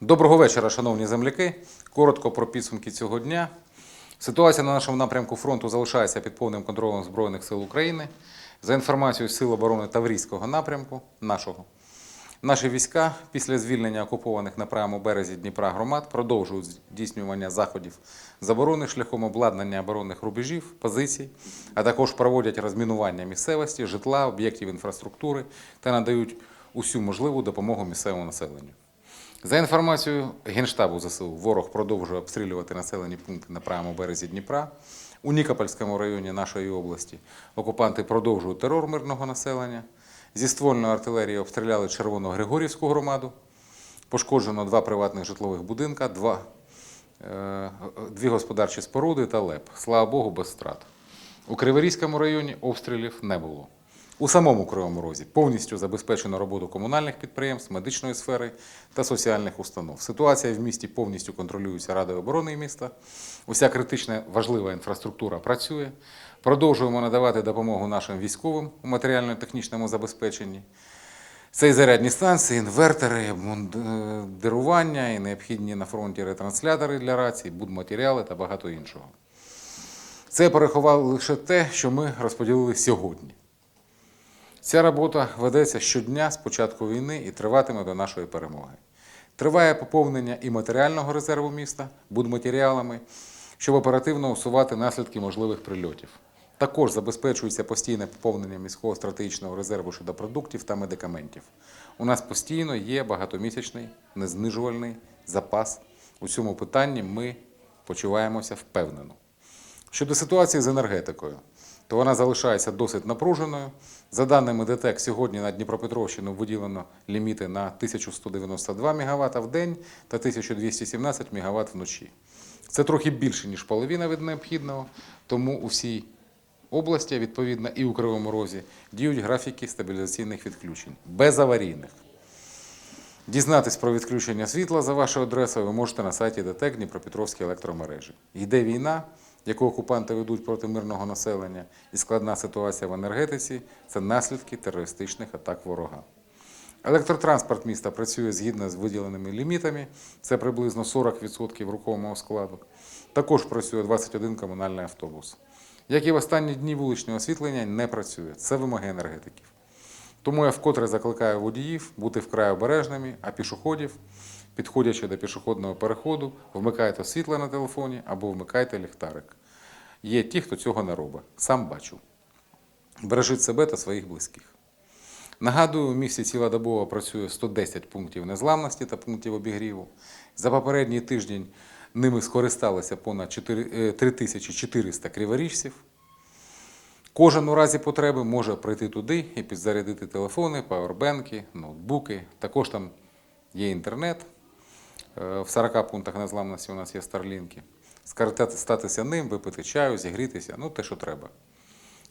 Доброго вечора, шановні земляки. Коротко про підсумки цього дня. Ситуація на нашому напрямку фронту залишається під повним контролем Збройних сил України. За інформацією Сил оборони Таврійського напрямку, нашого, наші війська після звільнення окупованих на правому березі Дніпра громад продовжують здійснювання заходів заборони шляхом обладнання оборонних рубежів, позицій, а також проводять розмінування місцевості, житла, об'єктів інфраструктури та надають усю можливу допомогу місцевому населенню. За інформацією Генштабу ЗСУ, ворог продовжує обстрілювати населені пункти на правому березі Дніпра. У Нікопольському районі нашої області окупанти продовжують терор мирного населення. Зі ствольної артилерії обстріляли Червоно-Григорівську громаду. Пошкоджено два приватних житлових будинка, два, е, дві господарчі споруди та ЛЕП. Слава Богу, без втрат. У Криворізькому районі обстрілів не було. У самому Кривому Розі повністю забезпечено роботу комунальних підприємств, медичної сфери та соціальних установ. Ситуація в місті повністю контролюється Радою оборони міста. Уся критична важлива інфраструктура працює. Продовжуємо надавати допомогу нашим військовим у матеріально-технічному забезпеченні. Це і зарядні станції, інвертори, обмундирування, і необхідні на фронті ретранслятори для рацій, будматеріали та багато іншого. Це я порахував лише те, що ми розподілили сьогодні. Ця робота ведеться щодня з початку війни і триватиме до нашої перемоги. Триває поповнення і матеріального резерву міста будматеріалами, щоб оперативно усувати наслідки можливих прильотів. Також забезпечується постійне поповнення міського стратегічного резерву щодо продуктів та медикаментів. У нас постійно є багатомісячний незнижувальний запас. У цьому питанні ми почуваємося впевнено. Щодо ситуації з енергетикою, то вона залишається досить напруженою. За даними ДТЕК, сьогодні на Дніпропетровщину виділено ліміти на 1192 МВт в день та 1217 МВт вночі. Це трохи більше, ніж половина від необхідного, тому у всій області, відповідно, і у Кривому Розі діють графіки стабілізаційних відключень, безаварійних. Дізнатись про відключення світла за вашою адресою ви можете на сайті ДТЕК Дніпропетровські електромережі. Йде війна, яку окупанти ведуть проти мирного населення, і складна ситуація в енергетиці це наслідки терористичних атак ворога. Електротранспорт міста працює згідно з виділеними лімітами, це приблизно 40% рухомого складу. Також працює 21 комунальний автобус. Як і в останні дні вуличне освітлення не працює. Це вимоги енергетиків. Тому я вкотре закликаю водіїв бути вкрай обережними, а пішоходів, підходячи до пішохідного переходу, вмикайте світло на телефоні або вмикайте ліхтарик. Є ті, хто цього не робить. Сам бачу. Бережіть себе та своїх близьких. Нагадую, у місті цілодобово працює 110 пунктів незламності та пунктів обігріву. За попередній тиждень ними скористалися понад 4 е, 3400 криворіжців. Кожен у разі потреби може прийти туди і підзарядити телефони, павербенки, ноутбуки. Також там є інтернет. Е, В 40 пунктах незламності у нас є старлінки. Скористатися ним, випити чаю, зігрітися, ну те, що треба.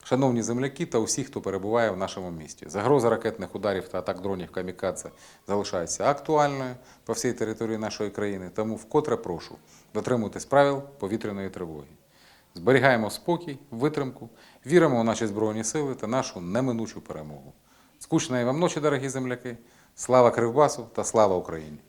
Шановні земляки та усі, хто перебуває в нашому місті, загроза ракетних ударів та атак дронів камікадзе залишається актуальною по всій території нашої країни, тому вкотре прошу дотримуйтесь правил повітряної тривоги. Зберігаємо спокій, витримку, віримо у наші Збройні сили та нашу неминучу перемогу. Скучної вам ночі, дорогі земляки! Слава Кривбасу та слава Україні!